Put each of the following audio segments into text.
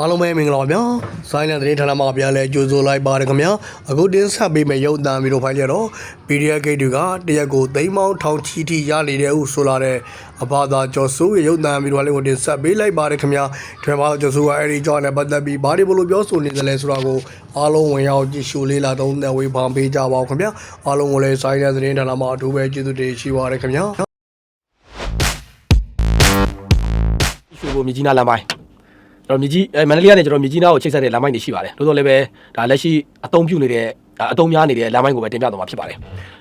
အားလုံးပဲမင်္ဂလာပါဗျာ။ဆိုင်းတဲ့သတင်းဌာနမှာပြန်လဲကြိုဆိုလိုက်ပါတယ်ခင်ဗျာ။အခုတင်ဆက်ပေးမယ့်ရုပ်သံဗီဒီယိုဖိုင်ရတော့ PDF ဂိတ်တွေကတရက်ကိုသိမ်းမောင်းထောင်ချီတီရနေတဲ့ဟုဆိုလာတဲ့အဘာသာကျော်စိုးရဲ့ရုပ်သံဗီဒီယိုလေးကိုတင်ဆက်ပေးလိုက်ပါတယ်ခင်ဗျာ။ထွေဘာသာကျော်စိုးကအဲဒီကြောင့်လည်းပတ်သက်ပြီးဘာတွေဘလို့ပြောဆိုနေသလဲဆိုတာကိုအားလုံးဝင်ရောက်ကြည့်ရှုလေးလာသုံးသပ်ဝေဖန်ပေးကြပါဦးခင်ဗျာ။အားလုံးကိုလည်းဆိုင်းတဲ့သတင်းဌာနမှာအထူးပဲကျေးဇူးတင်ရှိပါတယ်ခင်ဗျာ။ရွှေဘိုမြကြီးနားလမ်းပိုင်းကျွန် တော်မြကြီးအဲမန္တလေးကနေကျွန်တော်မြကြီးနားကိုချိတ်ဆက်တဲ့လမ်းပိုင်းတွေရှိပါတယ်လို့ဆိုလည်းပဲဒါလက်ရှိအသုံးပြုနေတဲ့အသုံးများနေတဲ့လမ်းပိုင်းကိုပဲတင်ပြသွားမှာဖြစ်ပါတယ်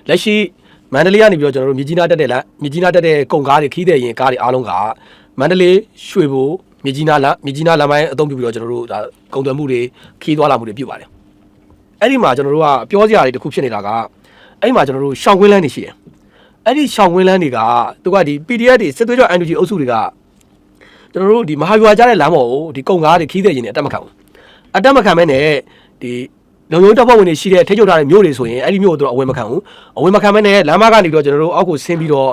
လက်ရှိမန္တလေးကနေပြီးတော့ကျွန်တော်တို့မြကြီးနားတက်တဲ့လမ်းမြကြီးနားတက်တဲ့ကုန်ကားတွေခီးတဲ့ရင်ကားတွေအားလုံးကမန္တလေးရွှေဘိုမြကြီးနားလမ်းမြကြီးနားလမ်းပိုင်းအသုံးပြုပြီးတော့ကျွန်တော်တို့ဒါကုန်သွယ်မှုတွေခီးသွားလာမှုတွေပြုပါတယ်အဲ့ဒီမှာကျွန်တော်တို့ကပြောစရာတွေတစ်ခုဖြစ်နေတာကအဲ့ဒီမှာကျွန်တော်တို့ရှောင်းကွင်းလန်းတွေရှိတယ်အဲ့ဒီရှောင်းကွင်းလန်းတွေကသူကဒီ PDF တွေစစ်သွေးကြော NUG အုပ်စုတွေက ကျွန်တော်တို့ဒီမဟာဗျူဟာကြားတဲ့လမ်းပေါ်ကိုဒီကုံကားတွေခီးတဲ့ရင်တွေအတက်မခံဘူးအတက်မခံမဲနဲ့ဒီလုံုံတပ်ဖွဲ့ဝင်တွေရှိတဲ့ထိချုပ်ထားတဲ့မြို့တွေဆိုရင်အဲ့ဒီမြို့ကိုသူတို့အဝင်မခံဘူးအဝင်မခံမဲနဲ့လမ်းမကနေပြီးတော့ကျွန်တော်တို့အောက်ကိုဆင်းပြီးတော့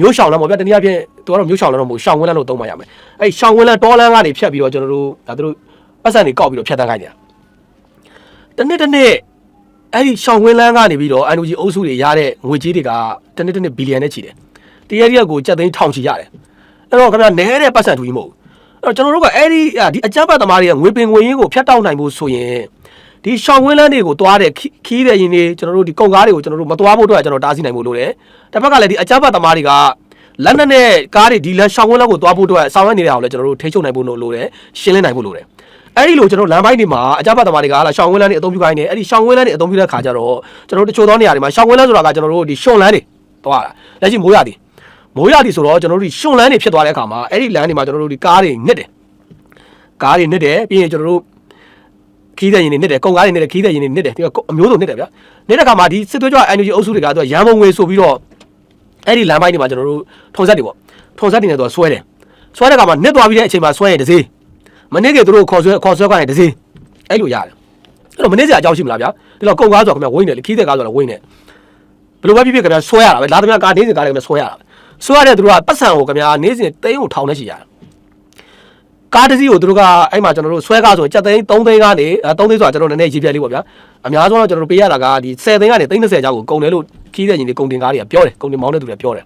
မြို့ရှောင်လမ်းပေါ့ဗျတနည်းအားဖြင့်သူကတော့မြို့ရှောင်လမ်းတော့မဟုတ်ရှောင်ဝင်းလမ်းလို့သုံးပါရမယ်အဲ့ရှောင်ဝင်းလမ်းတောလမ်းကနေဖြတ်ပြီးတော့ကျွန်တော်တို့ဒါသူတို့ပတ်စံတွေကောက်ပြီးတော့ဖြတ်တန်းခိုင်းနေတာတနေ့တနေ့အဲ့ဒီရှောင်ဝင်းလမ်းကနေပြီးတော့ NUG အုပ်စုတွေရတဲ့ငွေကြေးတွေကတနေ့တနေ့ဘီလီယံနဲ့ချီတယ်တရက်ရက်ကိုကြက်သိန်းထောင်ချီရတယ် အဲ့တော့ခင်ဗျာနဲတဲ့ပတ်စံထူကြီးမဟုတ်ဘူးအဲ့တော့ကျွန်တော်တို့ကအဲ့ဒီအာဒီအကြမ်းဖက်သမားတွေကငွေပင်ငွေရင်းကိုဖျက်တောက်နိုင်ဖို့ဆိုရင်ဒီရှောင်းဝင်းလန်းတွေကိုသွားတဲ့ခီခီးတဲ့ရင်တွေကျွန်တော်တို့ဒီကုန်ကားတွေကိုကျွန်တော်တို့မသွားဖို့အတွက်ကျွန်တော်တားဆီးနိုင်ဖို့လိုတယ်တစ်ဖက်ကလည်းဒီအကြမ်းဖက်သမားတွေကလက်နက်နဲ့ကားတွေဒီလမ်းရှောင်းဝင်းလန်းကိုသွားဖို့အတွက်ဆောင်ရွက်နေတဲ့အောင်လည်းကျွန်တော်တို့ထိန်းချုပ်နိုင်ဖို့လိုတယ်ရှင်းလင်းနိုင်ဖို့လိုတယ်အဲ့ဒီလိုကျွန်တော်လမ်းပိုင်းတွေမှာအကြမ်းဖက်သမားတွေကဟာလာရှောင်းဝင်းလန်းတွေအသုံးပြုခိုင်းနေအဲ့ဒီရှောင်းဝင်းလန်းတွေအသုံးပြုတဲ့ခါကျတော့ကျွန်တော်တို့တချို့သောနေရာတွေမှာရှောင်းဝင်းလန်းဆိုတာကကျွန်တော်တို့ဒီရှွန်လန်းတွေသွားတာလက်ရှိမိုးရသည် မိုးရသည်ဆိုတော့ကျွန်တော်တို့ဒီရှွန်လန်းတွေဖြစ်သွားတဲ့အခါမှာအဲ့ဒီလမ်းတွေမှာကျွန်တော်တို့ဒီကားတွေနစ်တယ်ကားတွေနစ်တယ်ပြီးရင်ကျွန်တော်တို့ခီးတဲ့ရင်တွေနစ်တယ်ကုန်ကားတွေနစ်တယ်ခီးတဲ့ရင်တွေနစ်တယ်ဒီကအမျိုးစုံနစ်တယ်ဗျာနစ်တဲ့အခါမှာဒီစစ်သွေးကြွ NUG အုပ်စုတွေကသူကရန်ပုံငွေဆိုပြီးတော့အဲ့ဒီလမ်းပိုင်းတွေမှာကျွန်တော်တို့ထုံဆက်တွေပေါ့ထုံဆက်တွေနဲ့သူကဆွဲတယ်ဆွဲတဲ့အခါမှာနစ်သွားပြီးတဲ့အချိန်မှာဆွဲရင်တစ်စေးမနစ်ကသူတို့ခေါ်ဆွဲခေါ်ဆွဲကနေတစ်စေးအဲ့လိုရတယ်အဲ့တော့မနစ်စရာအကြောင်းရှိမလားဗျာဒီတော့ကုန်ကားဆိုတော့ခင်ဗျာဝိနေတယ်လေခီးတဲ့ကားဆိုတော့ဝိနေတယ်ဘယ်လိုပဲဖြစ်ဖြစ်ခင်ဗျာဆွဲရတာပဲလာသမျှကားနေစဉ်ကားတွေခင်ဗျာဆွဲရတာပဲ ဆွဲရတဲ့သူတို့ကပတ်စံကိုခင်ဗျာနေစဉ်သိန်းကိုထောင်နေရှိရတယ်ကားတစ်စီးကိုသူတို့ကအဲ့မှာကျွန်တော်တို့ဆွဲကားဆိုရင်7သိန်း3သိန်းကနေအဲ3သိန်းဆိုတာကျွန်တော်နည်းနည်းရေးပြလေးပေါ့ဗျာအများဆုံးတော့ကျွန်တော်တို့ပေးရတာကဒီ10သိန်းကနေသိန်း30ကျောက်ကိုကုန်တယ်လို့ခီးတဲ့ညီတွေကုန်တင်ကားတွေကပြောတယ်ကုန်တင်မောင်းတဲ့သူတွေပြောတယ်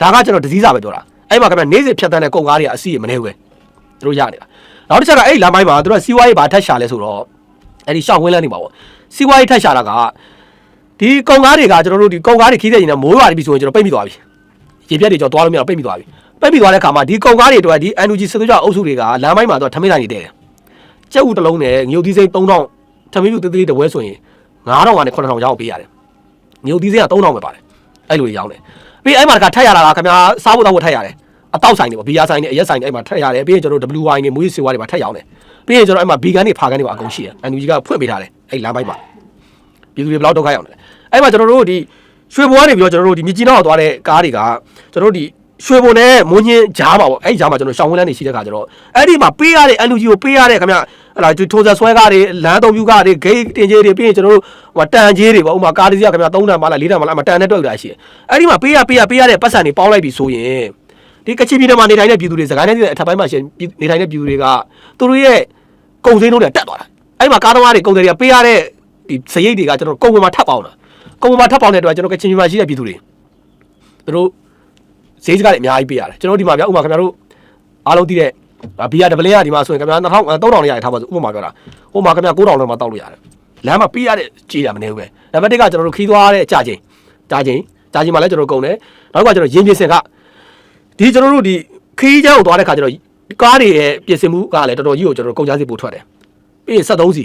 ဒါကကျွန်တော်ဒစည်းစာပဲပြောတာအဲ့မှာခင်ဗျာနေစဉ်ဖြတ်တန်းတဲ့ကုန်ကားတွေကအစီအမနေဘူးပဲသူတို့ရနေတာနောက်တစ်ချက်ကအဲ့ဒီလမ်းပိုင်းမှာသူတို့ကစီးပွားရေးဘာထက်ရှာလဲဆိုတော့အဲ့ဒီရှောင်းဝင်းလန်းနေပါပေါ့စီးပွားရေးထက်ရှာတာကဒီကောင်ကားတွေကကျွန်တော်တို့ဒီကောင်ကားတွေခီးတဲ့ရင်လည်းမိုးရွာပြီဆိုရင်ကျွန်တော်ပိတ်မိသွားပြီ ရေပြက်တွေကျွန်တော်သွားလို့မရတော့ပိတ်မိသွားပြီပိတ်မိသွားတဲ့ခါမှာဒီကောင်ကားတွေအတွက်ဒီ NUG စစ်သွေးကြအုပ်စုတွေကလမ်းပိုင်းမှာတော့ထမင်းတိုင်းနေတယ်ကြက်ဥတစ်လုံးနဲ့ငြုတ်သီးစိမ်း3000ထမင်းပြူတေးသေးတစ်ဝဲဆိုရင်9000ကနေ9000ရောင်းပေးရတယ်ငြုတ်သီးစိမ်းက3000ပဲပါတယ်အဲ့လိုရောင်းတယ်ပြီးအဲ့မှာတခါထက်ရတာကခင်ဗျာစားဖို့တောက်ဖို့ထက်ရတယ်အတောက်ဆိုင်တွေပေါ့ဘီယာဆိုင်တွေအရက်ဆိုင်တွေအဲ့မှာထက်ရတယ်ပြီးရင်ကျွန်တော်တို့ WY တွေမွေးစေဝါတွေမှာထက်ရောင်းတယ်ပြီးရင်ကျွန်တော်အဲ့မှာဘီဂန်တွေဖာကန်တွေပါအကုန်ရှိတယ် NUG ကဖွင့်ပေးထားတယ်အဲ့လမ်းပိုင်းမှာပြည်သူတွေဘယ်လောက်ဒုက္ခရောက်နေလဲအဲ့မှာကျွန်တော်တို့ဒီ ရွှေဘိုကနေပြီးတော့ကျွန်တော်တို့ဒီမြကြီးနားကိုသွားတဲ့ကားတွေကကျွန်တော်တို့ဒီရွှေဘိုနဲ့မွန်းချင်းကြားပါပေါ့အဲ့ဒီကြားမှာကျွန်တော်ရှောင်းဝင်းလန်းနေရှိတဲ့ခါကျတော့အဲ့ဒီမှာပေးရတဲ့ NUG ကိုပေးရတဲ့ခင်ဗျဟလာထိုးဆက်ဆွဲကားတွေလမ်းသုံးပြကားတွေဂိတ်တင်ကြီးတွေပြီးရင်ကျွန်တော်တို့ဟိုတန်ကြီးတွေပေါ့ဥမာကားတစ်စီးကခင်ဗျ3တန်ပါလား4တန်ပါလားအမတန်နဲ့တွက်တာရှိတယ်အဲ့ဒီမှာပေးရပေးရပေးရတဲ့ပတ်စံတွေပေါင်းလိုက်ပြီဆိုရင်ဒီကချင်ပြည်နယ်မှာနေထိုင်တဲ့ပြည်သူတွေစကိုင်းတိုင်းအထက်ပိုင်းမှာရှင်နေထိုင်တဲ့ပြည်သူတွေကသူတို့ရဲ့ကုန်စည်နှုန်းတွေတက်သွားတာအဲ့ဒီမှာကားသမားတွေကုန်တယ်တွေကပေးရတဲ့ဒီစရိတ်တွေကကျွန်တော်ကုန်ပေါ်မှာထပ်ပေါင်းတာ ကုန်ပေါ်မှာထပ်ပေါင်းတဲ့အတွက်ကျွန်တော်ကချင်ပြည်မှာရှိတဲ့ပြည်သူတွေသူတို့ဈေးစကားတွေအများကြီးပေးရတယ်ကျွန်တော်ဒီမှာဗျာဥပမာခင်ဗျားတို့အားလုံးသိတဲ့ဘီယာဒပလင်းကဒီမှာဆိုရင်ခင်ဗျာ2000 3000လေးရတယ်ထားပါစို့ဥပမာပြောတာဟိုမှာခင်ဗျာ9000လောက်မှတောက်လို့ရတယ်လမ်းမှာပေးရတဲ့ကြေးတာမနေဘူးပဲနံပါတ်1ကကျွန်တော်တို့ခီးသွားတဲ့ကြာချိန်ကြာချိန်ကြာချိန်မှာလည်းကျွန်တော်ကုန်တယ်နောက်ကကျွန်တော်ရင်းပြစင်ကဒီကျွန်တော်တို့ဒီခီးချောင်းသွားတဲ့ခါကျတော့ကားတွေရဲ့ပြင်ဆင်မှုကလည်းတော်တော်ကြီးကိုကျွန်တော်တို့ကုန်ကြစီပို့ထွက်တယ်ပြီးရင်73စီ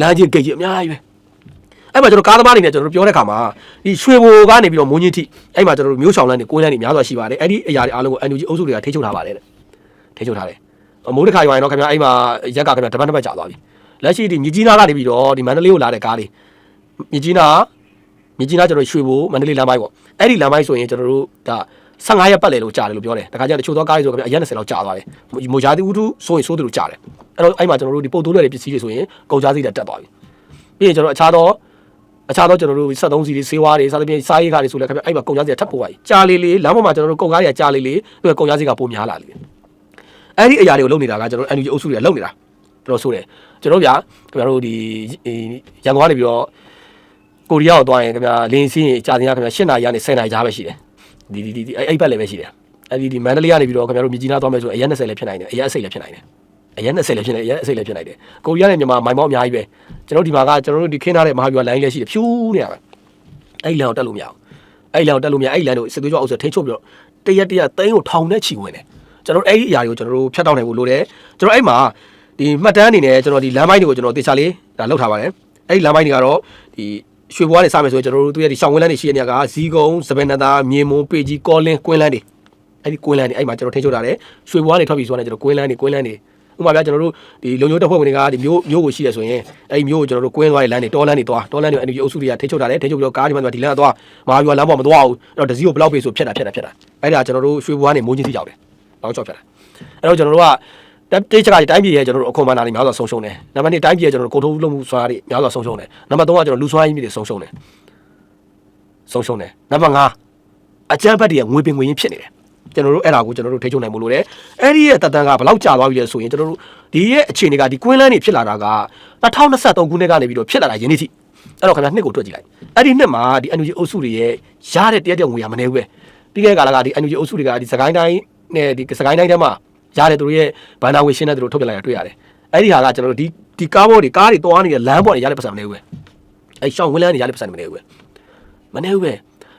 လမ်းချင်းဂိတ်ကြီးအများကြီးပဲ အဲ့မှာကျွန်တော်ကားသမားတွေနဲ့ကျွန်တော်တို့ပြောတဲ့ခါမှာဒီရွှေဘိုကနေပြီးတော့မွန်းကြီးထိအဲ့မှာကျွန်တော်တို့မျိုးဆောင်လန်းတွေကိုင်းလန်းတွေများစွာရှိပါတယ်အဲ့ဒီအရာတွေအားလုံးကို NUG အုပ်စုတွေကထိချုပ်ထားပါတယ်တဲ့ထိချုပ်ထားတယ်မိုးတစ်ခါရွာရင်တော့ခင်ဗျာအဲ့မှာရက်ကခင်ဗျာတပတ်တစ်ပတ်ကြာသွားပြီလက်ရှိဒီမြကြီးနားကနေပြီးတော့ဒီမန္တလေးကိုလာတဲ့ကားတွေမြကြီးနားမြကြီးနားကျွန်တော်ရွှေဘိုမန္တလေးလမ်းပိုင်းပေါ့အဲ့ဒီလမ်းပိုင်းဆိုရင်ကျွန်တော်တို့ဒါ15ရက်ပတ်လေလို့ကြာတယ်လို့ပြောတယ်တခါကျတချို့သောကားတွေဆိုခင်ဗျာအရက်20လောက်ကြာသွားတယ်မိုဂျာတီဥထုဆိုရင်ဆိုးတယ်လို့ကြာတယ်အဲ့တော့အဲ့မှာကျွန်တော်တို့ဒီပုတ်တိုးလွယ်တွေပစ္စည်းတွေဆိုရင်ကုန်ကြစည်တွေတက်သွားပြီပြီးရင်ကျွန်တော်အခြားသော အခြားသောကျွန်တော်တို့73စီတွေစေဝါတွေစသဖြင့်စားရိတ်ခါတွေဆိုလည်းခင်ဗျအဲ့မှာကုန်ကြစည်ကထပ်ပို့ပါကြီးကြာလေးလေးလမ်းပေါ်မှာကျွန်တော်တို့ကုန်ကားတွေကကြာလေးလေးသူကကုန်ကြစည်ကပိုများလာလေအဲ့ဒီအရာတွေကိုလုပ်နေတာကကျွန်တော် NUG အုပ်စုတွေကလုပ်နေတာတော်တော်ဆိုးတယ်ကျွန်တော်ဗျာခင်ဗျားတို့ဒီရန်ကုန်ကနေပြီးတော့ကိုရီးယားကိုသွားရင်ခင်ဗျာလင်းစင်းကြာတင်ရခင်ဗျာ၈နာရီကနေ10နာရီကြားပဲရှိတယ်ဒီဒီဒီအဲ့အဲ့ဘက်လည်းပဲရှိတယ်အဲ့ဒီဒီမန္တလေးကနေပြီးတော့ခင်ဗျားတို့မြကြီးနားသွားမယ်ဆိုအရက်20လည်းဖြစ်နိုင်တယ်အရက်အစိတ်လည်းဖြစ်နိုင်တယ် အရက်20လည်းဖြစ်နေအရက်အစိတ်လည်းဖြစ်နိုင်တယ်ကိုရီးယားနဲ့မြန်မာမိုင်မောက်အများကြီးပဲကျွန်တော်ဒီမှာကကျွန်တော်တို့ဒီခင်းထားတဲ့မဟာဗျူဟာလိုင်းလည်းရှိတယ်ဖြူးနေရပဲအဲ့လမ်းကိုတက်လို့မရဘူးအဲ့လမ်းကိုတက်လို့မရအဲ့လမ်းတို့စစ်သွေးကြွအုပ်စုထိန်းချုပ်ပြီးတော့တရက်တရက်သိန်းကိုထောင်နဲ့ချီဝင်တယ်ကျွန်တော်အဲ့ဒီအရာတွေကိုကျွန်တော်တို့ဖျက်တောက်နိုင်ဖို့လိုတယ်ကျွန်တော်အဲ့မှာဒီမှတ်တမ်းအနေနဲ့ကျွန်တော်ဒီလမ်းပိုင်းတွေကိုကျွန်တော်တေချာလေးဒါလောက်ထားပါတယ်အဲ့ဒီလမ်းပိုင်းတွေကတော့ဒီရွှေဘွားတွေစမယ်ဆိုရင်ကျွန်တော်တို့သူရဲ့ဒီရှောင်းဝင်းလန်းတွေရှိတဲ့နေရာကဇီးကုန်းစပယ်နတာမြေမုံပေကြီးကောလင်းကွင်းလန်းတွေအဲ့ဒီကွင်းလန်းတွေအဲ့မှာကျွန်တော်ထိန်းချုပ်ထားတယ်ရွှေဘွားတွေထွက်ပြီးဆိုတော့ကျွန်တော်ကွင်းလန်းတွေကွင်းလန်းတွေ ဥပမာပြကျွန်တော်တို့ဒီလုံညိုးတပ်ဖွဲ့ဝင်တွေကဒီမျိုးမျိုးကိုရှိရဆိုရင်အဲ့ဒီမျိုးကိုကျွန်တော်တို့ကွင်းသွားတဲ့လမ်းတွေတောလမ်းတွေသွားတောလမ်းတွေ NUG အုပ်စုတွေကထိန်းချုပ်ထားတယ်ထိန်းချုပ်ပြီးတော့ကားဒီမှာဒီလမ်းကသွားမဟာဗျူဟာလမ်းပေါ်မသွားဘူးအဲ့တော့ဒစီကိုဘလောက်ပေးဆိုဖြတ်တာဖြတ်တာဖြတ်တာအဲ့ဒါကျွန်တော်တို့ရွှေဘွားနေမိုးချင်းစီရောက်တယ်တောင်းချောက်ဖြတ်တာအဲ့တော့ကျွန်တော်တို့ကတိတ်ချက်ကတိုင်းပြည်ရဲ့ကျွန်တော်တို့အခွန်ဘာနာတွေများစွာဆုံးရှုံးတယ်နံပါတ်2တိုင်းပြည်ရဲ့ကျွန်တော်တို့ကိုထုံးလုံးမှုစွာတွေများစွာဆုံးရှုံးတယ်နံပါတ်3ကကျွန်တော်လူစွာရင်းမြစ်တွေဆုံးရှုံးတယ်ဆုံးရှုံးတယ်နံပါတ်5အကြမ်းဖက်တွေရဲ့ငွေပင်ငွေရင်းဖြစ်နေတယ် ကျွန်တော်တို့အဲ့ဒါကိုကျွန်တော်တို့ထိချုံနိုင်မှုလို့တယ်အဲ့ဒီရဲ့တက်တန်းကဘယ်လောက်ကြာသွားပြီလဲဆိုရင်ကျွန်တော်တို့ဒီရဲ့အခြေအနေကဒီကွင်းလန်းတွေဖြစ်လာတာက2023ခုနှစ်ကနေပြီးတော့ဖြစ်လာတာယနေ့ထိအဲ့တော့ခင်ဗျာနှစ်ကိုတွက်ကြည့်လိုက်အဲ့ဒီနှစ်မှာဒီ NUG အုပ်စုတွေရဲ့ရတဲ့တရက်တရက်ငွေရမနေဘူးပဲပြီးခဲ့တဲ့ကာလကဒီ NUG အုပ်စုတွေကဒီစကိုင်းတိုင်းနဲ့ဒီစကိုင်းတိုင်းထဲမှာရတယ်သူတို့ရဲ့ဘန်နာဝေရှင်းတဲ့သူတို့ထုတ်ပြလိုက်တာတွေ့ရတယ်အဲ့ဒီဟာကကျွန်တော်တို့ဒီဒီကားဘောတွေကားတွေသွားနေတဲ့လမ်းပေါ်တွေရတဲ့ပတ်စံမနေဘူးပဲအဲ့ရှောင်းဝင်းလန်းတွေရတဲ့ပတ်စံမနေဘူးပဲမနေဘူးပဲ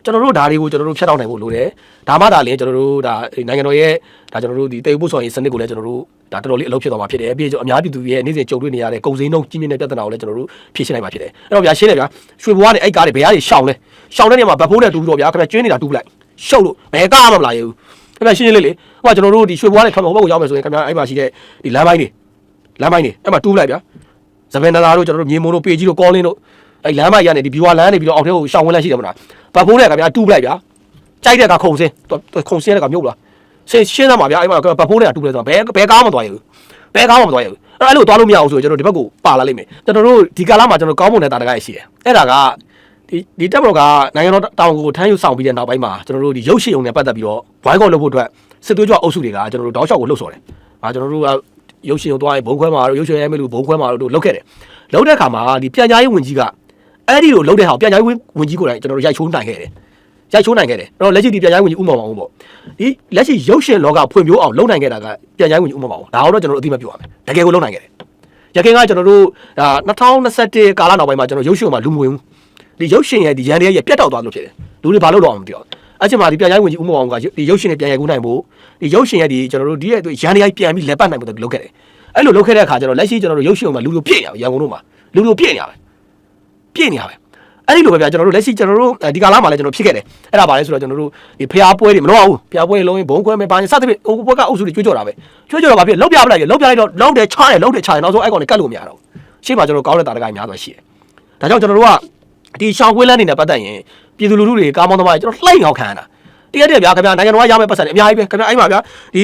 ကျွန်တော်တို့ဒါတွေကိုကျွန်တော်တို့ဖျက်တောက်နိုင်ဖို့လိုတယ်ဒါမှဒါလည်းကျွန်တော်တို့ဒါနိုင်ငံတော်ရဲ့ဒါကျွန်တော်တို့ဒီတေဖို့ဆိုရင်စနစ်ကိုလည်းကျွန်တော်တို့ဒါတော်တော်လေးအလုပ်ဖြစ်သွားမှာဖြစ်တယ်ပြီးတော့အများပြည်သူရဲ့နေ့စဉ်ကြုံတွေ့နေရတဲ့ကုန်စည်နှုန်းကြီးမြင့်တဲ့ပြဿနာကိုလည်းကျွန်တော်တို့ဖြေရှင်းနိုင်မှာဖြစ်တယ်အဲ့တော့ဗျာရှင်းတယ်ဗျာရွှေဘွားနဲ့အဲ့ကားတွေဘယ်ကနေရှောင်းလဲရှောင်းတဲ့နေရာမှာဗတ်ဖိုးနဲ့တူပြီးတော့ဗျာခင်ဗျကျွင်းနေတာတူပလိုက်ရှုပ်လို့ဘယ်ကားမှမလာရဘူးခင်ဗျရှင်းရှင်းလေးလေဟိုကကျွန်တော်တို့ဒီရွှေဘွားနဲ့ထွက်မှာဘက်ကိုရောက်မယ်ဆိုရင်ခင်ဗျအဲ့မှာရှိတဲ့ဒီလမ်းပိုင်းတွေလမ်းပိုင်းတွေအဲ့မှာတူပလိုက်ဗျာဇပန်နာသားတို့ကျွန်တော်တို့မြေမုံတို့ပေကြီးတို့ကောလင်းတို့ အဲ့လမ်းပိုင်းရနေဒီဘီဝါလမ်းနေပြီးတော့အောက်ထဲကိုရှောင်းဝင်လိုက်ရှိတယ်မလားဗတ်ဖိုးနဲ့ခင်ဗျတူပလိုက်ဗျာကြိုက်တဲ့ကခုံစင်းခုံစင်းတဲ့ကမြုပ်လာရှင်းရှင်းသားမှာဗျာအဲ့မှာပတ်ဖိုးနေတာတူတယ်ဆိုတော့ဘယ်ဘယ်ကားမှမသွားရဘူးဘယ်ကားမှမသွားရဘူးအဲ့လိုသွားလို့မရအောင်ဆိုရင်ကျွန်တော်ဒီဘက်ကိုပါလာလိမ့်မယ်ကျွန်တော်တို့ဒီကာလမှာကျွန်တော်ကောင်းမွန်တဲ့တာတကားရရှိတယ်အဲ့ဒါကဒီဒီတက်မတော်ကနိုင်ငံတော်တောင်ကိုထမ်းယူဆောင်ပြီးတဲ့နောက်ပိုင်းမှာကျွန်တော်တို့ဒီရုပ်ရှင်ုံနဲ့ပတ်သက်ပြီးတော့ဝိုင်းကောက်လုပ်ဖို့အတွက်စစ်သွေးကြွအုပ်စုတွေကကျွန်တော်တို့တောက်လျှောက်ကိုလှုပ်ဆော်တယ်။ဟာကျွန်တော်တို့ကရုပ်ရှင်ုံသွားရင်ဘုံခွဲမှာတို့ရုပ်ရှင်ရဲမဲလို့ဘုံခွဲမှာတို့လှုပ်ခဲ့တယ်။လှုပ်တဲ့အခါမှာဒီပြန်ကြားရေးဝန်ကြီးက အဲ့ဒီလိုလှုပ်တဲ့ဟာကိုပြန်ကြားရေးဝန်ကြီးကိုယ်တိုင်ကျွန်တော်တို့ရိုက်ချိုးနိုင်ခဲ့တယ်။ရိုက်ချိုးနိုင်ခဲ့တယ်အဲ့တော့လက်ရှိဒီပြန်ကြားရေးဝန်ကြီးဥမ္မာမောင်ဦးပေါ့ဒီလက်ရှိရုပ်ရှင်လောကဖွံ့ဖြိုးအောင်လုပ်နိုင်ခဲ့တာကပြန်ကြားရေးဝန်ကြီးဥမ္မာမောင်ဦးဒါတော့ကျွန်တော်တို့အသိမှတ်ပြုရမယ်တကယ်ကိုလုပ်နိုင်ခဲ့တယ်ရခိုင်ကကျွန်တော်တို့ဒါ2021ကာလနောက်ပိုင်းမှာကျွန်တော်ရုပ်ရှင်မှာလူမဝင်ဘူးဒီရုပ်ရှင်ရဲ့ဒီရန်ရဲရဲ့ပြတ်တောက်သွားလို့ဖြစ်တယ်လူတွေဘာလို့တော့အောင်မသိဘူးအဲ့ချိန်မှာဒီပြန်ကြားရေးဝန်ကြီးဥမ္မာမောင်ဦးကဒီရုပ်ရှင်နဲ့ပြန်ရိုက်ကူးနိုင်ဖို့ဒီရုပ်ရှင်ရဲ့ဒီကျွန်တော်တို့ဒီရဲ့ရန်ရဲပြန်ပြီးလက်ပတ်နိုင်ဖို့လုပ်ခဲ့တယ်အဲ့လိုလုပ်ခဲ့တဲ့အခါကျွန်တော်လက်ရှိကျွန်တော်တို့ရုပ်ရှင်မှာလူလူပြည့်နေရရန်ကုန်တို့မှာလူလူပြည့်နေရပဲ ပြည့်နေရပဲအဲ့ဒီလိုပဲဗျာကျွန်တော်တို့လက်ရှိကျွန်တော်တို့ဒီကာလမှာလည်းကျွန်တော်ဖြစ်ခဲ့တယ်အဲ့ဒါပါလဲဆိုတော့ကျွန်တော်တို့ဒီဖျားပွဲတွေမလုပ်အောင်ဖျားပွဲလုံးရင်ဘုံခွဲမယ်ဘာညာစသဖြင့်ဟိုဘက်ကအုပ်စုတွေကြွေးကြော်တာပဲကြွေးကြော်တော့ဘာဖြစ်လောက်ပြပလိုက်ပြီလောက်ပြလိုက်တော့လောက်တယ်ချားတယ်လောက်တယ်ချားတယ်နောက်ဆုံးအဲ့ကောင်တွေကတ်လို့မရတော့ရှေ့မှာကျွန်တော်ကောင်းတဲ့တာတကိုင်းများစွာရှိတယ်ဒါကြောင့်ကျွန်တော်တို့ကဒီရှောင်းကွင်းလန်းနေနဲ့ပတ်သက်ရင်ပြည်သူလူထုတွေကားမောင်းသမားတွေကျွန်တော်လှိုက်ငေါက်ခံရတာတရက်တည်းဗျာခင်ဗျာနိုင်ငံတော်ကရမယ့်ပတ်စံတွေအများကြီးပဲခင်ဗျာအဲ့မှာဗျာဒီ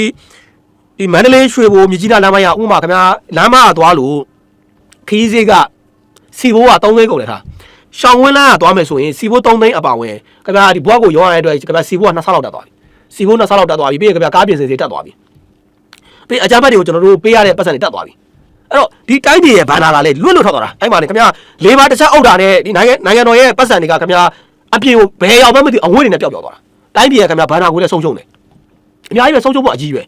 ဒီမန္တလေးရွှေဘိုမြကြီးနားလမ်းမရဥမာခင်ဗျာလမ်းမကသွားလို့ခီးစေးက စီဘိုးက3သိန်းကုန်တယ်ထားရှောင်းဝင်းလန်းကသွားမယ်ဆိုရင်စီဘိုး3သိန်းအပါဝင်ခင်ဗျာဒီဘွားကိုရောရတဲ့အတွက်ခင်ဗျာစီဘိုးက2ဆလောက်တက်သွားပြီစီဘိုး2ဆလောက်တက်သွားပြီပြီးရင်ခင်ဗျာကားပြင်စင်စီတက်သွားပြီပြီးအကြမ်းဖက်တွေကိုကျွန်တော်တို့ပေးရတဲ့ပတ်စံတွေတက်သွားပြီအဲ့တော့ဒီတိုင်းပြည်ရဲ့ဘန်နာလာလေလွတ်လွတ်ထွက်သွားတာအဲ့မှာနေခင်ဗျာလေးပါတစ်ချက်အုပ်တာနဲ့ဒီနိုင်ငံနိုင်ငံတော်ရဲ့ပတ်စံတွေကခင်ဗျာအပြင်ကိုဘယ်ရောက်မှမသိအဝတ်တွေနဲ့ပျောက်ပျောက်သွားတာတိုင်းပြည်ရဲ့ခင်ဗျာဘန်နာကိုလည်းဆုံးရှုံးတယ်အများကြီးပဲဆုံးရှုံးဖို့အကြီးပဲ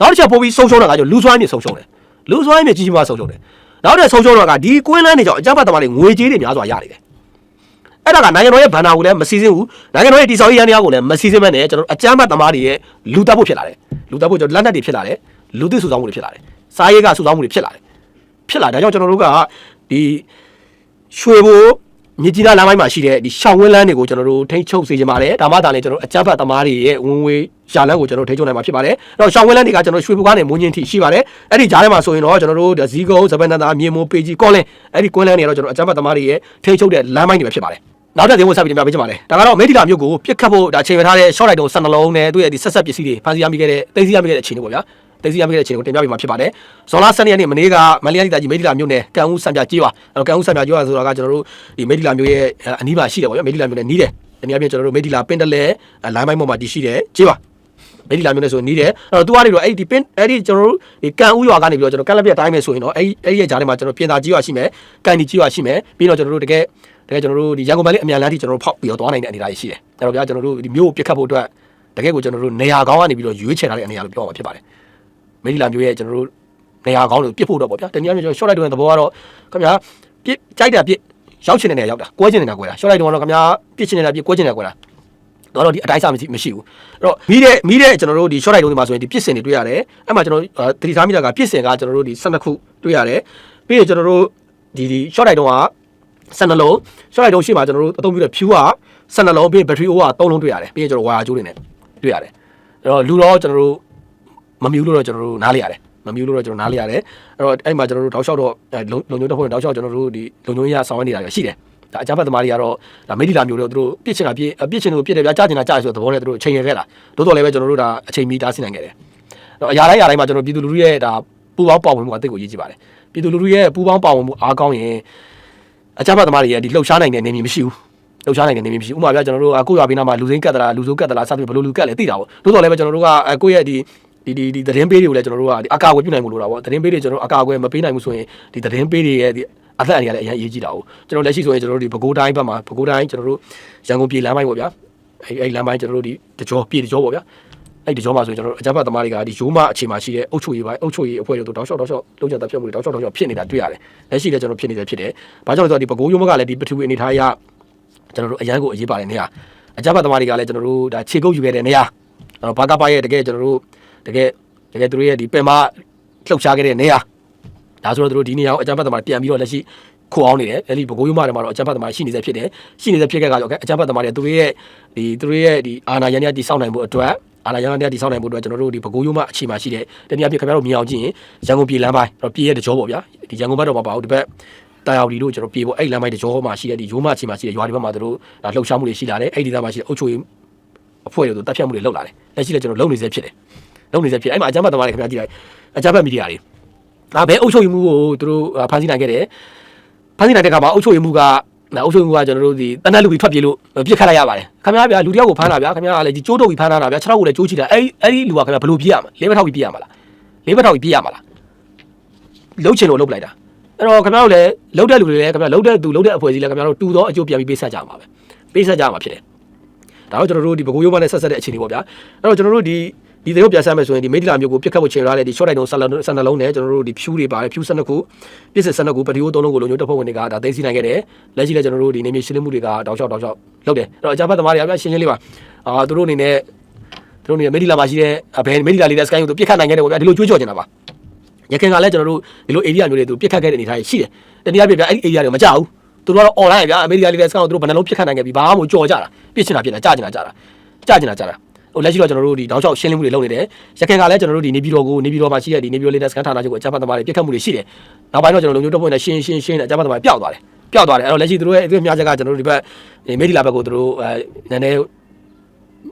နောက်တစ်ချက်ပို့ပြီးဆုံးရှုံးတာကကျလူစွိုင်းမြေဆုံးရှုံးတယ်လူစွိုင်းမြေကြီးကြီးမားဆုံးရှုံးတယ် နောက်တစ်ဆုံးရှုံးတော့ကဒီကွင်းလန်းတွေကြောင့်အကြမ်းဖက်သမားတွေငွေကြေးတွေများစွာရနေတယ်အဲ့ဒါကနိုင်ငံတော်ရဲ့ဘဏ္ဍာကိုလည်းမစီစဉ်ဘူးနိုင်ငံတော်ရဲ့တိစောက်ရေးရန်တရားကိုလည်းမစီစဉ်မဲ့နဲ့ကျွန်တော်တို့အကြမ်းဖက်သမားတွေရဲ့လူတပ်ဖို့ဖြစ်လာတယ်လူတပ်ဖို့ကျွန်တော်လက်နက်တွေဖြစ်လာတယ်လူသစ်စုဆောင်းမှုတွေဖြစ်လာတယ်စားရေးကစုဆောင်းမှုတွေဖြစ်လာတယ်ဖြစ်လာဒါကြောင့်ကျွန်တော်တို့ကဒီရွှေဘို မြစ်ကြီးနားလမ်းပိုင်းမှာရှိတဲ့ဒီရှောင်းဝင်းလန်းတွေကိုကျွန်တော်တို့ထိန်းချုပ်စေချင်ပါတယ်ဒါမှသာလေကျွန်တော်တို့အကြမ်းဖက်သမားတွေရဲ့ဝင်ဝေးရှာလန်းကိုကျွန်တော်တို့ထိန်းချုပ်နိုင်မှာဖြစ်ပါတယ်အဲ့တော့ရှောင်းဝင်းလန်းတွေကကျွန်တော်တို့ရွှေဘိုကနေမွန်းချင်းထိရှိပါတယ်အဲ့ဒီကြားထဲမှာဆိုရင်တော့ကျွန်တော်တို့ဇီးကုန်းဇပန်နတာမြေမိုးပေကြီးကောလင်းအဲ့ဒီကွင်းလန်းတွေကတော့ကျွန်တော်အကြမ်းဖက်သမားတွေရဲ့ထိန်းချုပ်တဲ့လမ်းပိုင်းတွေပဲဖြစ်ပါတယ်နောက်တဲ့သင်္ဘောဆက်ပြီးတင်ပြပေးချင်ပါတယ်ဒါကတော့မေဒီလာမြို့ကိုပြစ်ခတ်ဖို့ဒါချိန်ရထားတဲ့ short light တုံး12လုံးနဲ့သူ့ရဲ့ဒီဆက်ဆက်ပစ္စည်းတွေဖန်ဆီးရမိခဲ့တဲ့သိသိရမိခဲ့တဲ့အခြေအနေပေါ့ဗျာ သိသိရမိခဲ့တဲ့အခြေအနေကိုတင်ပြပေးမှာဖြစ်ပါတယ်ဇွန်လ12ရက်နေ့မနေ့ကမန္တလေးတိုင်းကြီးမေဒီလာမြို့နယ်ကံဦးစံပြကြီးပါအဲ့တော့ကံဦးစံပြကြီးပါဆိုတာကကျွန်တော်တို့ဒီမေဒီလာမြို့ရဲ့အနီးမှာရှိတယ်ပေါ့ဗျာမေဒီလာမြို့နယ်နီးတယ်တနည်းအားဖြင့်ကျွန်တော်တို့မေဒီလာပင်တလဲလိုင်းပိုင်းပေါ်မှာတည်ရှိတယ်ကြီးပါမိဒီလာမျိုးနဲ့ဆိုနီးတယ်အဲ့တော့သူကနေပြီးတော့အဲ့ဒီပင်အဲ့ဒီကျွန်တော်တို့ဒီကန်ဦးရွာကနေပြီးတော့ကျွန်တော်ကန်လက်ပြတိုင်းမယ်ဆိုရင်တော့အဲ့အဲ့ဒီရဲ့ဂျားထဲမှာကျွန်တော်ပြင်သာကြီးရွာရှိမယ်ကန်ဒီကြီးရွာရှိမယ်ပြီးတော့ကျွန်တော်တို့တကယ်တကယ်ကျွန်တော်တို့ဒီရန်ကုန်မလေးအမြန်လမ်းထိကျွန်တော်တို့ဖောက်ပြီးတော့သွားနိုင်တဲ့အနေအထားရှိတယ်အဲ့တော့ဗျာကျွန်တော်တို့ဒီမျိုးကိုပြစ်ခတ်ဖို့အတွက်တကယ်ကိုကျွန်တော်တို့နေရာကောင်းကနေပြီးတော့ရွေးချယ်ထားတဲ့အနေအထားလို့ပြောမှာဖြစ်ပါတယ် မိဒီလာမျိုးရဲ့ကျွန်တော်တို့နေရာကောင်းလို့ပြစ်ဖို့တော့ပေါ့ဗျာတနည်းအားဖြင့်ကျွန်တော် short လိုက်တဲ့သဘောကတော့ခင်ဗျာပြစ်ကြိုက်တာပြစ်ရောက်ချင်တဲ့နေရာရောက်တာကွဲချင်တဲ့နေရာကွဲတာ short လိုက်တော့ခင်ဗျာပြစ်ချင်တဲ့နေရာပြစ်ကွဲချင်တဲ့နေရာကွဲတာတော့တော့ဒီအတိုင်းစားမရှိမရှိဘူးအဲ့တော့မီးတဲ့မီးတဲ့ကျွန်တော်တို့ဒီ short light တုံးဒီမှာဆိုရင်ဒီပြစ်စင်တွေတွေ့ရတယ်အဲ့မှာကျွန်တော်တို့သတိထားမိတာကပြစ်စင်ကကျွန်တော်တို့ဒီ12ခုတွေ့ရတယ်ပြီးရင်ကျွန်တော်တို့ဒီဒီ short light တုံးက12လုံး short light တုံးရှေ့မှာကျွန်တော်တို့အသုံးပြုတဲ့ view က12လုံးပြီးရင် battery O က3လုံးတွေ့ရတယ်ပြီးရင်ကျွန်တော် wire ကြိုးတွေနဲ့တွေ့ရတယ်အဲ့တော့လူတော့ကျွန်တော်တို့ မမြူးလို့တော့ကျွန်တော်တို့နားလေရတယ်မမြူးလို့တော့ကျွန်တော်နားလေရတယ်အဲ့တော့အဲ့မှာကျွန်တော်တို့တောက်လျှောက်တော့လုံလုံညုံတော့ဖို့တောက်လျှောက်ကျွန်တော်တို့ဒီလုံညုံရဆောင်ရနေတာရှိတယ်ဒါအကြမ်းဖက်သမားတွေကတော့ဒါမိဒီလာမျိုးတွေသူတို့ပြစ်ချင်တာပြစ်ပြစ်ချင်လို့ပြစ်တယ်ဗျာကြားချင်တာကြားရဆိုတဲ့သဘောနဲ့သူတို့အချိန်ရခဲ့တာတိုးတော်လည်းပဲကျွန်တော်တို့ဒါအချိန်မီတားဆီနိုင်ခဲ့တယ်တော့အရာတိုင်းအရာတိုင်းမှာကျွန်တော်ပြည်သူလူထုရဲ့ဒါပူပေါင်းပါဝင်မှုအသိကိုရေးကြည့်ပါတယ်ပြည်သူလူထုရဲ့ပူပေါင်းပါဝင်မှုအားကောင်းရင်အကြမ်းဖက်သမားတွေရဲ့ဒီလှုပ်ရှားနိုင်တဲ့နေမြေမရှိဘူးလှုပ်ရှားနိုင်တဲ့နေမြေမရှိဘူးဥပမာပြကျွန်တော်တို့ကကိုရွာဘေးနားမှာလူစိမ်းကတ်တလားလူစိုးကတ်တလားစသဖြင့်ဘယ်လိုလူကတ်လဲသိတာပေါ့တိုးတော်လည်းပဲကျွန်တော်တို့ကကိုယ့်ရဲ့ဒီ ဒီဒီဒီသတင်းပေးတွေကိုလည်းကျွန်တော်တို့ကဒီအကာအကွယ်ပြုနိုင်မှုလို့တာပေါ့သတင်းပေးတွေကျွန်တော်တို့အကာအကွယ်မပေးနိုင်ဘူးဆိုရင်ဒီသတင်းပေးတွေရဲ့ဒီအသက်အန္တရာယ်လည်းအရင်အရေးကြီးတာ哦ကျွန်တော်လက်ရှိဆိုရင်ကျွန်တော်တို့ဒီပဲခူးတိုင်းဘက်မှာပဲခူးတိုင်းကျွန်တော်တို့ရန်ကုန်ပြည်လမ်းပိုင်းပေါ့ဗျာအဲအဲလမ်းပိုင်းကျွန်တော်တို့ဒီတကြောပြည်တကြောပေါ့ဗျာအဲ့ဒီကြောမှာဆိုရင်ကျွန်တော်တို့အကြမ်းဖက်သမားတွေကဒီရိုးမအခြေမှာရှိတဲ့အုပ်ချုပ်ရေးပိုင်းအုပ်ချုပ်ရေးအဖွဲ့တွေတို့တောက်လျှောက်တောက်လျှောက်လုံးချတပ်ဖြတ်မှုတွေတောက်လျှောက်တောက်လျှောက်ဖြစ်နေတာတွေ့ရတယ်လက်ရှိလည်းကျွန်တော်ဖြစ်နေတယ်ဖြစ်တယ်ဘာကြောင့်လဲဆိုတော့ဒီပဲခူးရိုးမကလည်းဒီပထဝီအနေထားအရကျွန်တော်တို့အရန်ကိုအရေးပါတယ်နေရာအကြမ်းဖက်သမားတွေကလည်းကျွန်တော်တို့ဒါခြေကုပ်ယူခဲ့တဲ့နေရာအဲ့တော့ဘာကပါရဲ့တကယ်ကျွန်တော်တို့ တကယ်တကယ်သူတို့ရဲ့ဒီပင်မလှုပ်ရှားခဲ့တဲ့နေရာဒါဆိုတော့သူတို့ဒီနေရာကိုအကြမ်းဖက်သမားပြန်ပြီးတော့လက်ရှိခိုအောင်နေတယ်အဲ့ဒီဘကိုးရုံးမတွေမှာတော့အကြမ်းဖက်သမားရှိနေစေဖြစ်တယ်ရှိနေစေဖြစ်ခဲ့ကြတော့အကြမ်းဖက်သမားတွေသူတို့ရဲ့ဒီသူတို့ရဲ့ဒီအာဏာရန်ရတီစောင့်နိုင်ဖို့အတွက်အာဏာရန်ရတီစောင့်နိုင်ဖို့အတွက်ကျွန်တော်တို့ဒီဘကိုးရုံးမအခြေမှာရှိတဲ့တနည်းအားဖြင့်ခင်ဗျားတို့မြင်အောင်ကြည့်ရင်ရန်ကုန်ပြည်လမ်းပိုင်းတော့ပြည်ရဲ့တကြောပေါ့ဗျာဒီရန်ကုန်ဘက်တော့မပါဘူးဒီဘက်တာယာဝတီတို့ကျွန်တော်ပြေဖို့အဲ့လမ်းပိုင်းတကြောမှာရှိတဲ့ဒီရိုးမအခြေမှာရှိတဲ့ရွာတွေဘက်မှာသူတို့ဒါလှုပ်ရှားမှုတွေရှိလာတယ်အဲ့ဒီဒေသမှာရှိတဲ့အုပ်ချုပ်ရေးအဖွဲ့တွေတို့တပ်ဖြတ်မှုတွေလုပ်လာတယ်လက်ရှိလည်းကျွန်တော်လုပ်နေစေဖြစ်တယ် လုပ်နေစေဖြစ်အဲ့မှာအကြမ်းဖက်သမားတွေခင်ဗျားကြည့်လိုက်အကြမ်းဖက်မီဒီယာတွေဒါပဲအုပ်ချုပ်ရေးမှုကိုသူတို့ဖမ်းဆီးနိုင်ခဲ့တယ်ဖမ်းဆီးနိုင်တဲ့အခါမှာအုပ်ချုပ်ရေးမှုကနာအုပ်ချုပ်ရေးမှုကကျွန်တော်တို့ဒီတနက်လူပြီးထွက်ပြေးလို့ပြစ်ခတ်လိုက်ရပါတယ်ခင်ဗျားဗျာလူတယောက်ကိုဖမ်းတာဗျာခင်ဗျားကလည်းဒီကျိုးတုပ်ပြီးဖမ်းတာဗျာခြေထောက်ကိုလည်းကျိုးချီတာအဲ့အဲ့ဒီလူကခင်ဗျားဘယ်လိုပြေးရမှာလေးဘက်ထောက်ပြီးပြေးရမှာလားလေးဘက်ထောက်ပြီးပြေးရမှာလားလှုပ်ချင်လို့လှုပ်လိုက်တာအဲ့တော့ခင်ဗျားတို့လည်းလှုပ်တဲ့လူတွေလည်းခင်ဗျားလှုပ်တဲ့သူလှုပ်တဲ့အဖွဲ့အစည်းလည်းခင်ဗျားတို့တူသောအကျိုးပြန်ပြီးပေးဆက်ကြမှာပဲပေးဆက်ကြမှာဖြစ်တယ်ဒါတော့ကျွန်တော်တို့ဒီဘကိုးရိုးမနဲ့ဆက်ဆက်တဲ့အခြေအနေပေါ့ဗျာအဲ့တော့ကျွန်တော်တို့ဒီ ဒီတွေကိုပြန်ဆက်မယ်ဆိုရင်ဒီမိဒလာမျိုးကိုပြစ်ခတ်ဖို့ချေထားတဲ့ဒီ short တိုင်းလုံးဆက်လုံးဆက်နှလုံးနဲ့ကျွန်တော်တို့ဒီဖြူတွေပါတယ်ဖြူ12ခုပြစ်စစ်12ခုပတိယိုး3လုံးကိုလုံးညိုတပ်ဖွဲ့ဝင်တွေကဒါသိမ်းဆီးနိုင်ခဲ့တယ်လက်ရှိလည်းကျွန်တော်တို့ဒီနေမြေရှင်းလင်းမှုတွေကတောက်လျှောက်တောက်လျှောက်လုပ်တယ်အဲ့တော့အကြမ်းဖက်သမားတွေကဗျရှင်းရှင်းလေးပါအာသူတို့အနေနဲ့သူတို့အနေနဲ့မိဒလာမှာရှိတဲ့ဘယ်မိဒလာလေးတဲ့ sky ကိုသူပြစ်ခတ်နိုင်ခဲ့တယ်ပေါ့ဗျာဒီလိုကြွေးကြော်နေတာပါရခင်ကလည်းကျွန်တော်တို့ဒီလို area မျိုးတွေသူပြစ်ခတ်ခဲ့တဲ့အနေအထားရှိတယ်တနည်းအားဖြင့်ဗျအဲ့ဒီ area တွေမကြောက်ဘူးသူတို့ကတော့ online ဗျာအမေရိကန်လေးတဲ့ sky ကိုသူတို့ဘယ်နှလုံးပြစ်ခတ်နိုင်ခဲ့ပြီဘာမှမကြော်ကြတာပြစ်ချင်တာပြစ်တာကြာချင်တာကြာတာကြာချင်တာကြာတာဟို လက်ရှိတော့ကျွန်တော်တို့ဒီတောက်လျှောက်ရှင်းလင်းမှုတွေလုပ်နေတယ်ရခိုင်ကလည်းကျွန်တော်တို့ဒီနေပြည်တော်ကိုနေပြည်တော်မှာရှိတဲ့ဒီနေပြည်တော်လေးနဲ့စကန်ဌာနချုပ်ကိုအကြမ်းဖက်သမားတွေပြစ်ခတ်မှုတွေရှိတယ်နောက်ပိုင်းတော့ကျွန်တော်လုံခြုံရေးတပ်ဖွဲ့နဲ့ရှင်းရှင်းရှင်းနဲ့အကြမ်းဖက်သမားတွေပျောက်သွားတယ်ပျောက်သွားတယ်အဲ့တော့လက်ရှိသူတို့ရဲ့အသွင်မြားချက်ကကျွန်တော်တို့ဒီဘက်မေဒီလာဘက်ကိုသူတို့အဲနည်းနည်း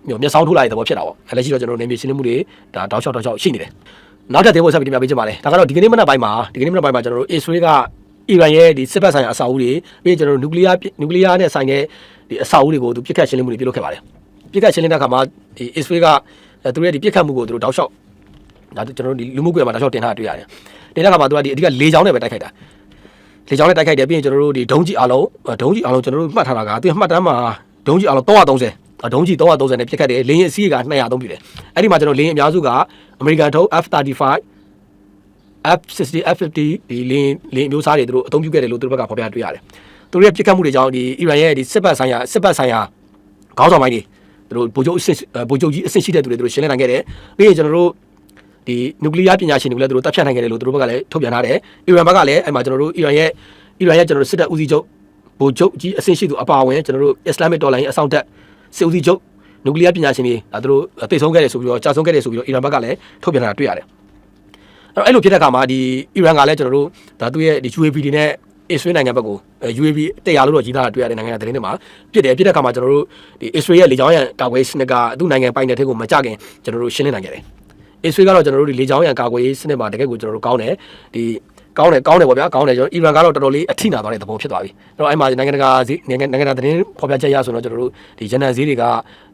မျိုးမျက်စောင်းထိုးလိုက်တဲ့သဘောဖြစ်တာပေါ့အဲ့လက်ရှိတော့ကျွန်တော်တို့နေပြည်ရှင်းလင်းမှုတွေဒါတောက်လျှောက်တောက်လျှောက်ရှိနေတယ်နောက်ထပ်တင်ဖို့ဆက်ပြီးတင်ပြပေးချင်ပါတယ်ဒါကတော့ဒီကနေ့မနက်ပိုင်းမှာဒီကနေ့မနက်ပိုင်းမှာကျွန်တော်တို့ Israel ကအီရန်ရဲ့ဒီစစ်ဘက်ဆိုင်ရာအဆောက်အဦတွေပြီးရင်ကျွန်တော်တို့နျူကလ িয়ার နျူကလ িয়ার နဲ့ဆိုင်တဲ့ဒီအဆောက်အဦတွေကိုသူပြစ်ခတ်ရှင်းလင်းမှုတွေပြုလုပ်ခဲ့ပါတယ် ပြစ်ခတ်ရှင်းလင်းတဲ့အခါမှာဒီ Israel ကအဲသူတို့ရဲ့ဒီပြစ်ခတ်မှုကိုသူတို့တောက်လျှောက်ဒါကျွန်တော်တို့ဒီလူမှုကွယ်မှာတောက်လျှောက်တင်ထားတာတွေ့ရတယ်တင်တဲ့အခါမှာသူကဒီအဓိကလေချောင်းနဲ့ပဲတိုက်ခိုက်တာလေချောင်းနဲ့တိုက်ခိုက်တယ်ပြီးရင်ကျွန်တော်တို့ဒီဒုံးကြီးအလုံးဒုံးကြီးအလုံးကျွန်တော်တို့မှတ်ထားတာကသူမှတ်တမ်းမှာဒုံးကြီးအလုံး330ဒုံးကြီး330နဲ့ပြစ်ခတ်တယ်လင်းရင်အစီးက200သုံးပြတယ်အဲ့ဒီမှာကျွန်တော်လင်းအများစုကအမေရိကန်ထုတ် F35 F60 F50 ဒီလင်းလင်းအမျိုးအစားတွေသူတို့အသုံးပြုခဲ့တယ်လို့သူတို့ဘက်ကဖော်ပြတွေ့ရတယ်သူတို့ရဲ့ပြစ်ခတ်မှုတွေကြောင့်ဒီအီရန်ရဲ့ဒီစစ်ဘက်ဆိုင်ရာစစ်ဘက်ဆိုင်ရာခေါင်းဆောင်ပိုင်းတွေသူ တို့ဗိုလ်ချုပ်အဆင့်ဗိုလ်ချုပ်ကြီးအဆင့်ရှိတဲ့သူတွေသူတို့ရှင်းလင်းနိုင်ခဲ့တယ်ပြီးရင်ကျွန်တော်တို့ဒီနျူကလ িয়ার ပညာရှင်တွေကိုလည်းသူတို့တပ်ဖြတ်နိုင်ခဲ့တယ်လို့သူတို့ဘက်ကလည်းထုတ်ပြန်ထားတယ်အီရန်ဘက်ကလည်းအဲ့မှာကျွန်တော်တို့အီရန်ရဲ့အီရန်ရဲ့ကျွန်တော်တို့စစ်တပ်ဦးစီးချုပ်ဗိုလ်ချုပ်ကြီးအဆင့်ရှိသူအပါအဝင်ကျွန်တော်တို့ Islamic တော်လိုင်းအဆောင်တက်စစ်ဦးစီးချုပ်နျူကလ িয়ার ပညာရှင်တွေဒါသူတို့သိဆုံးခဲ့တယ်ဆိုပြီးတော့ကြာဆုံးခဲ့တယ်ဆိုပြီးတော့အီရန်ဘက်ကလည်းထုတ်ပြန်ထားတာတွေ့ရတယ်အဲ့တော့အဲ့လိုဖြစ်တဲ့အခါမှာဒီအီရန်ကလည်းကျွန်တော်တို့ဒါသူ့ရဲ့ဒီ UAV တွေနဲ့ အစ္စရေးနိုင်ငံဘက်ကို UAV 100လို့တော့ကြီးထားတာတွေ့ရတဲ့နိုင်ငံကသတင်းတွေမှာပြစ်တယ်ပြစ်တဲ့အခါမှာကျွန်တော်တို့ဒီအစ္စရေးရဲ့လေကြောင်းရန်ကာကွယ်ရေးစနစ်ကသူ့နိုင်ငံပိုင်တဲ့ထက်ကိုမကြခင်ကျွန်တော်တို့ရှင်းလင်းနိုင်ခဲ့တယ်အစ္စရေးကတော့ကျွန်တော်တို့ဒီလေကြောင်းရန်ကာကွယ်ရေးစနစ်မှာတကယ်ကိုကျွန်တော်တို့ကောင်းတယ်ဒီကောင်းတယ်ကောင်းတယ်ပေါ့ဗျာကောင်းတယ်ကျွန်တော်အီရန်ကတော့တော်တော်လေးအထိနာသွားတဲ့သဘောဖြစ်သွားပြီအဲ့တော့အဲ့မှာနိုင်ငံတကာဈေးနိုင်ငံနိုင်ငံတကာသတင်းဖော်ပြချက်ရဆိုတော့ကျွန်တော်တို့ဒီဂျန်နန်ဈေးတွေက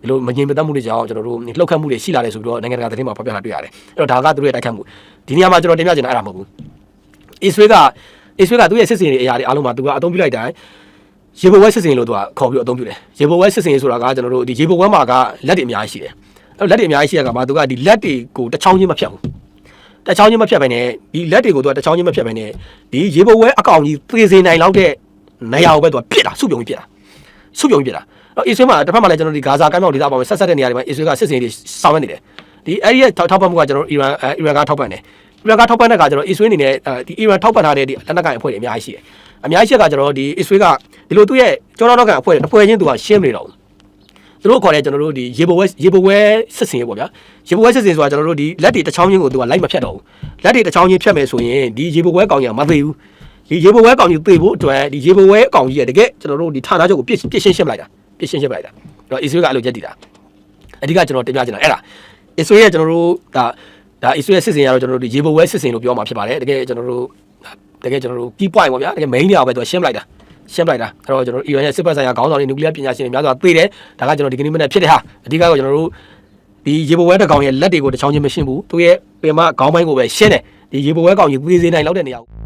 ဒီလိုမငြိမ်မသက်မှုတွေကြောင့်ကျွန်တော်တို့လှုပ်ခတ်မှုတွေရှိလာတယ်ဆိုပြီးတော့နိုင်ငံတကာသတင်းမှာဖော်ပြတာတွေ့ရတယ်အဲ့တော့ဒါကသူတို့ရဲ့တိုက်ခတ်မှုဒီနေရာမှာကျွန်တော်တင်ပြချင်တာအဲ့ဒါမဟုတ်ဘူးအစ္စရေးက အစ္စရေးကသူ့ရဲ့စစ်စင်တွေအရာတွေအားလုံးမှာသူကအသုံးပြုလိုက်တိုင်းရေဘဝဲစစ်စင်လို့သူကခေါ်ပြီးအသုံးပြုတယ်ရေဘဝဲစစ်စင်ဆိုတာကကျွန်တော်တို့ဒီရေဘဝဲမှာကလက်တွေအများကြီးရှိတယ်အဲ့လက်တွေအများကြီးရှိရကမှာသူကဒီလက်တွေကိုတစ်ချောင်းချင်းမဖြတ်ဘူးတချောင်းချင်းမဖြတ်ပဲနဲ့ဒီလက်တွေကိုသူကတချောင်းချင်းမဖြတ်ပဲနဲ့ဒီရေဘဝဲအကောင်ကြီးသေစေနိုင်လောက်တဲ့နေရာကိုပဲသူကပြစ်တာစုပြုံပြီးပြစ်တာစုပြုံပြီးပြစ်တာအဲ့အစ္စရေးမှာတစ်ဖက်မှာလည်းကျွန်တော်ဒီဂါဇာကမ်းမြောင်ဒေသပေါ်မှာဆက်ဆက်တဲ့နေရာတွေမှာအစ္စရေးကစစ်စင်တွေဆောင်ရွက်နေတယ်ဒီအဲ့ဒီရဲ့ထောက်ထောက်ပံ့မှုကကျွန်တော်တို့အီရန်အီရန်ကထောက်ပံ့တယ် အီရန်ကထောက်ပံ့တဲ့ကကျွန်တော်အစ္စရေးအနေနဲ့ဒီအီရန်ထောက်ပံ့ထားတဲ့ဒီလက်နက်ကိုင်အဖွဲ့တွေအများကြီးရှိတယ်အများကြီးချက်ကကျွန်တော်ဒီအစ္စရေးကဒီလိုသူ့ရဲ့ကျောင်းတော်ကန်အဖွဲ့အဖွဲ့ချင်းသူကရှင်းမနေတော့ဘူးသူတို့ခေါ်တဲ့ကျွန်တော်တို့ဒီရေဘဝဲရေဘဝဲစစ်စင်ရေပေါ့ဗျာရေဘဝဲစစ်စင်ဆိုတာကျွန်တော်တို့ဒီလက်တွေတစ်ချောင်းချင်းကိုသူကလိုက်မဖြတ်တော့ဘူးလက်တွေတစ်ချောင်းချင်းဖြတ်မယ်ဆိုရင်ဒီရေဘဝဲကောင်ကြီးကမသေးဘူးဒီရေဘဝဲကောင်ကြီးသေဖို့အတွက်ဒီရေဘဝဲကောင်ကြီးရဲ့တကယ်ကျွန်တော်တို့ဒီဌာနချုပ်ကိုပြစ်ပြစ်ရှင်းရှင်းပလိုက်တာပြစ်ရှင်းရှင်းပလိုက်တာအဲ့တော့အစ္စရေးကအလိုရက်တည်တာအဓိကကျွန်တော်တင်ပြချင်တာအဲ့ဒါအစ္စရေးရဲ့ကျွန်တော်တို့ဒါ ဒါအစ္စရေးစစ်စင်ရတော့ကျွန်တော်တို့ဒီရေဘဝဲစစ်စင်လို့ပြောမှာဖြစ်ပါတယ်တကယ်ကျွန်တော်တို့တကယ်ကျွန်တော်တို့ key point ပေါ့ဗျာတကယ် main နေရာပဲသူကရှင်းပလိုက်တာရှင်းပလိုက်တာအဲ့တော့ကျွန်တော်တို့ Iran ရဲ့စစ်ဘက်ဆိုင်ရာခေါင်းဆောင်တွေနျူကလ িয়ার ပညာရှင်တွေများစွာသိတယ်ဒါကကျွန်တော်ဒီကနေ့မနေ့ဖြစ်တဲ့ဟာအဓိကတော့ကျွန်တော်တို့ဒီရေဘဝဲတစ်ကောင်ရဲ့လက်တွေကိုတစ်ချောင်းချင်းမရှင်းဘူးသူရဲ့ပင်မခေါင်းပိုင်းကိုပဲရှင်းတယ်ဒီရေဘဝဲကောင်ကြီးသေစေနိုင်လောက်တဲ့နေရာကို